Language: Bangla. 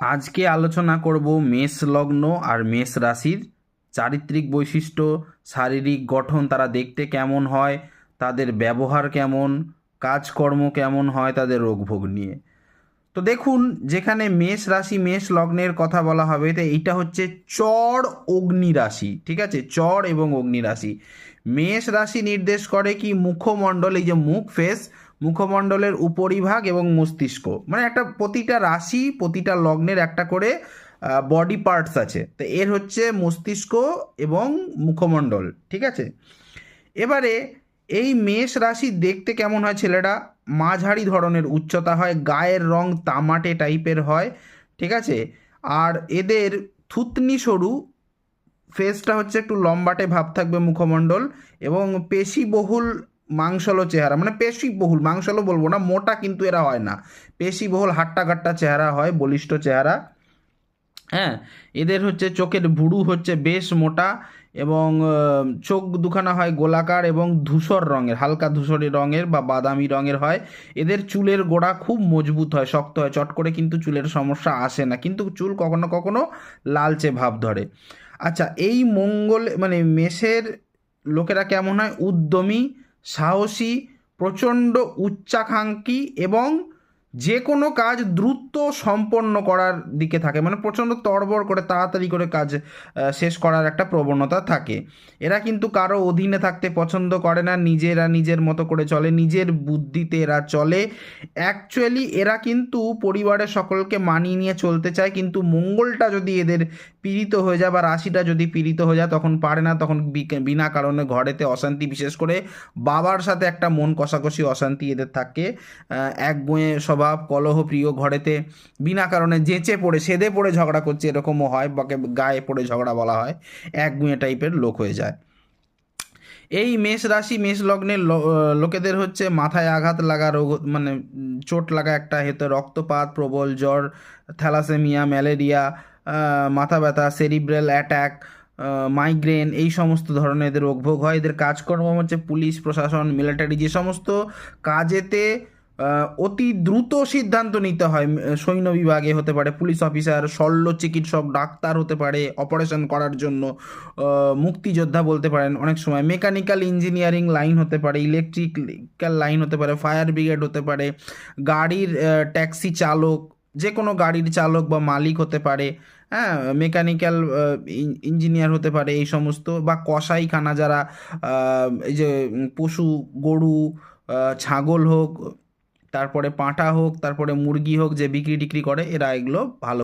আজকে আলোচনা করব মেষ লগ্ন আর মেষ রাশির চারিত্রিক বৈশিষ্ট্য, শারীরিক গঠন তারা দেখতে কেমন হয়, তাদের ব্যবহার কেমন, কাজকর্ম কেমন হয় তাদের রোগভোগ নিয়ে। তো দেখুন, যেখানে মেষ রাশি, মেষ লগ্নের কথা বলা হবে, তো এইটা হচ্ছে চর অগ্নি রাশি, ঠিক আছে? চর এবং অগ্নি রাশি। মেষ রাশি নির্দেশ করে কি মুখমণ্ডল, এই যে মুখ ফেস মুখমণ্ডলের উপরিভাগ এবং মস্তিষ্ক। মানে একটা প্রতিটা রাশি, প্রতিটা লগ্নের একটা করে বডি পার্টস আছে। তো এর হচ্ছে মস্তিষ্ক এবং মুখমণ্ডল, ঠিক আছে? এবারে এই মেষ রাশি দেখতে কেমন হয় ছেলেরা? মাঝারি ধরনের, উচ্চতা হয়, গায়ের রং তামাটে টাইপের হয়, ঠিক আছে? আর এদের থুতনি সরু ফেসটা হচ্ছে একটু লম্বাটে ভাব থাকবে মুখমণ্ডল এবং পেশিবহুল মাংসলো চেহারা মানে পেশিবহুল, মাংসলো বলব না, মোটা কিন্তু এরা হয় না। পেশিবহুল হাট্টা কাট্টা চেহারা হয়, বলিষ্ঠ চেহারা। হ্যাঁ এদের হচ্ছে চোখের ভুরু হচ্ছে বেশ মোটা এবং চোখ দুখানা হয় গোলাকার এবং ধূসর রঙের, হালকা ধূসরি রঙের বা বাদামি রঙের হয়। এদের চুলের গোড়া খুব মজবুত হয়, শক্ত হয়, চট করে কিন্তু চুলের সমস্যা আসে না, কিন্তু চুল কখনো কখনো লালচে ভাব ধরে। আচ্ছা এই মঙ্গল মানে মেষের লোকেরা কেমন হয়? উদ্যমী সাহসী প্রচণ্ড উচ্চাকাঙ্ক্ষী এবং যে কোনো কাজ দ্রুত সম্পন্ন করার দিকে থাকে। মানে প্রচণ্ড তড়বড় করে, তাড়াতাড়ি করে কাজ শেষ করার একটা প্রবণতা থাকে। এরা কিন্তু কারও অধীনে থাকতে পছন্দ করে না। নিজেরা নিজের মতো করে চলে, নিজের বুদ্ধিতে এরা চলে। অ্যাকচুয়ালি এরা কিন্তু পরিবারের সকলকে মানিয়ে নিয়ে চলতে চায়, কিন্তু মঙ্গলটা যদি এদের পীড়িত হয়ে যায় বা রাশিটা যদি পীড়িত হয়ে যায়, তখন পারে না। তখন বিনা কারণে ঘরেতে অশান্তি, বিশেষ করে বাবার সাথে একটা মন কষাকষি অশান্তি এদের থাকে। এক বয়ে স্বভাব কলহ প্রিয় ঘরেতে। বিনা কারণে যেচে পড়ে, সেদে পড়ে ঝগড়া করছে, এরকমও হয়, বাকে গায়ে পড়ে ঝগড়া বলা হয়, এক গুঁয়ে টাইপের লোক হয়ে যায়। এই মেষ রাশি, মেষ লগ্নের লোকেদের হচ্ছে মাথায় আঘাত লাগা রোগ মানে চোট লাগা একটা হেতে রক্তপাত, প্রবল জ্বর, থ্যালাসেমিয়া, ম্যালেরিয়া মাথা ব্যথা, সেরিব্রাল অ্যাট্যাক মাইগ্রেন, এই সমস্ত ধরনের এদের রোগভোগ হয়। এদের কাজকর্ম হচ্ছে পুলিশ, প্রশাসন, মিলিটারি, যে সমস্ত কাজেতে অতি দ্রুত সিদ্ধান্ত নিতে হয় সৈন্য বিভাগে হতে পারে, পুলিশ অফিসার, শল্য চিকিৎসক, ডাক্তার হতে পারে, অপারেশন করার জন্য মুক্তিযোদ্ধা বলতে পারেন, অনেক সময় মেকানিক্যাল ইঞ্জিনিয়ারিং লাইন হতে পারে, ইলেকট্রিক্যাল লাইন হতে পারে, ফায়ার ব্রিগেড হতে পারে, গাড়ির ট্যাক্সি চালক, যে কোনো গাড়ির চালক বা মালিক হতে পারে হ্যাঁ মেকানিক্যাল ইঞ্জিনিয়ার হতে পারে, এই সমস্ত, বা কসাইখানা যারা এই যে পশু, গরু ছাগল হোক তারপরে পাঁঠা হোক তারপরে মুরগি হোক যে বিক্রি টিক্রি করে এরা এগুলো ভালো